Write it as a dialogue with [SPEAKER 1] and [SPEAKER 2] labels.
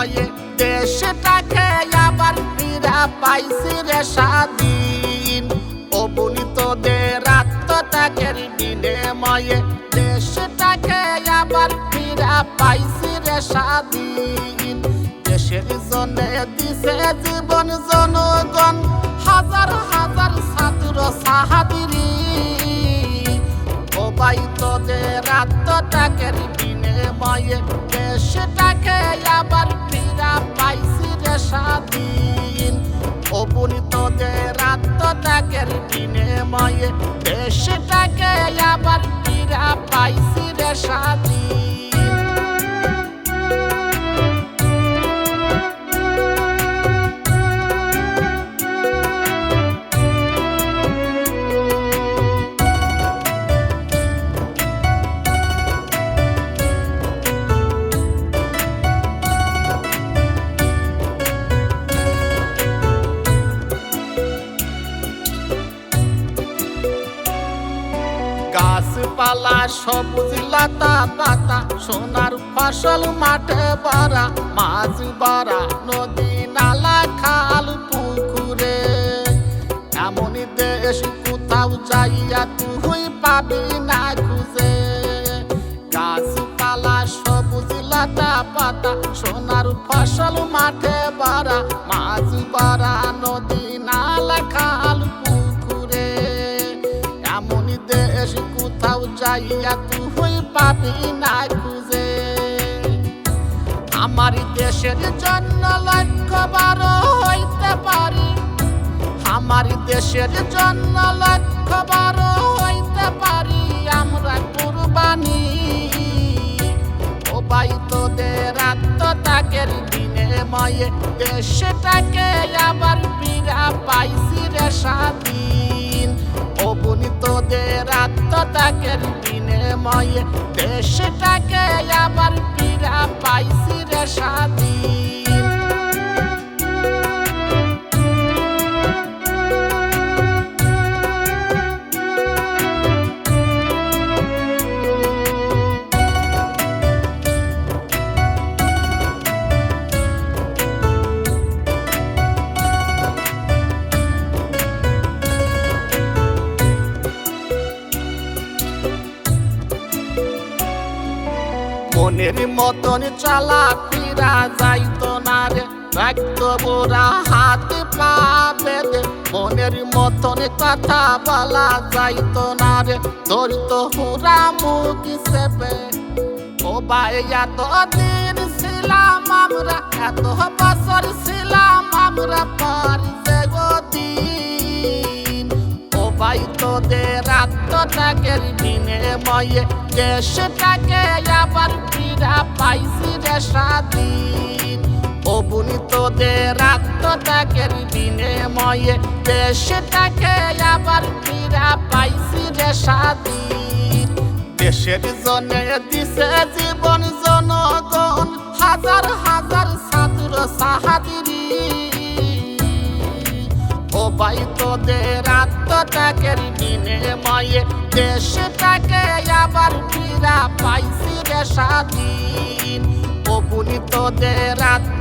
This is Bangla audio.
[SPEAKER 1] বিনিময়ে দেশটাকে আবার ফিরা পাইছি রে স্বাধীন। ও বুনি তোদের আত্মত্যাগের বিনিময়ে দেশটাকে আবার ফিরা পাইছি রে স্বাধীন। দেশের জন্য দিছে জীবন জনগণ, হাজার হাজার ছাত্র সাহাবিরি ও ভাই তোদের আত্মত্যাগের বিনিময়ে দেশটাকে আবার ফিরা পাইছি রে স্বাধীন। ও বুনি তোদের আত্মত্যাগের বিনিময়ে দেশটাকে আবার ফিরা পাইছি রে স্বাধীন। গাছপালা সবুজ লতা পাতা, সোনার ফসল মাঠে ভরা, মাছ ভরা, নদী নালা, খাল, পুকুরে। এমন দেশ কোথাও যাইয়া তুই পাবি না খুঁজে। গাছপালা, সবুজ লতা পাতা, সোনার ফসল মাঠে ভরা, মাছ ভরা যাইয়া তুই পাবি না খুঁজে। আমার দেশের জন্য লক্ষ্য বারো হইতে পারি। আমার দেশের জন্য লক্ষ্য বারো হইতে পারি। আমরা কুরবানি। ও ভাই তোদের আত্মত্যাগের বিনিময়ে দেশটাকে আবার ফিরা পাইছি রে স্বাধীন। ও বুনি তোদের আত্মত্যাগের বিনিময়ে দেশটাকে আবার পীড়া পাইছি রে স্বাধীন মনের মতন চালা ফিরা যাইতো না রে। রাখতো বোরা হাত পা বেঁধে, মনের মতন কথা বলা যাইতো না রে। তোর তো হুরা মুখ সেপে ও ভাই এত দিন ছিলাম আমরা, এত বছর ছিলাম আমরা পারি যে দিন। ও ভাই, তোদের আত্মত্যাগের বিনিময়ে দেশটাকে আবার ফিরা পাইছি রে স্বাধীন ও আত্মত্যাগের বিনিময়ে দেশটাকে আবার ফিরা পাইছি রে স্বাধীন দেশের জন্য দিছে জীবন জনগণ, হাজার হাজার ছাত্র সাহাদিরি। ও ভাই, তোদের আত্মত্যাগের বিনিময়ে দেশটাকে আবার ফিরা পাইছি রে স্বাধীন ও বুনি তোদের আত্ম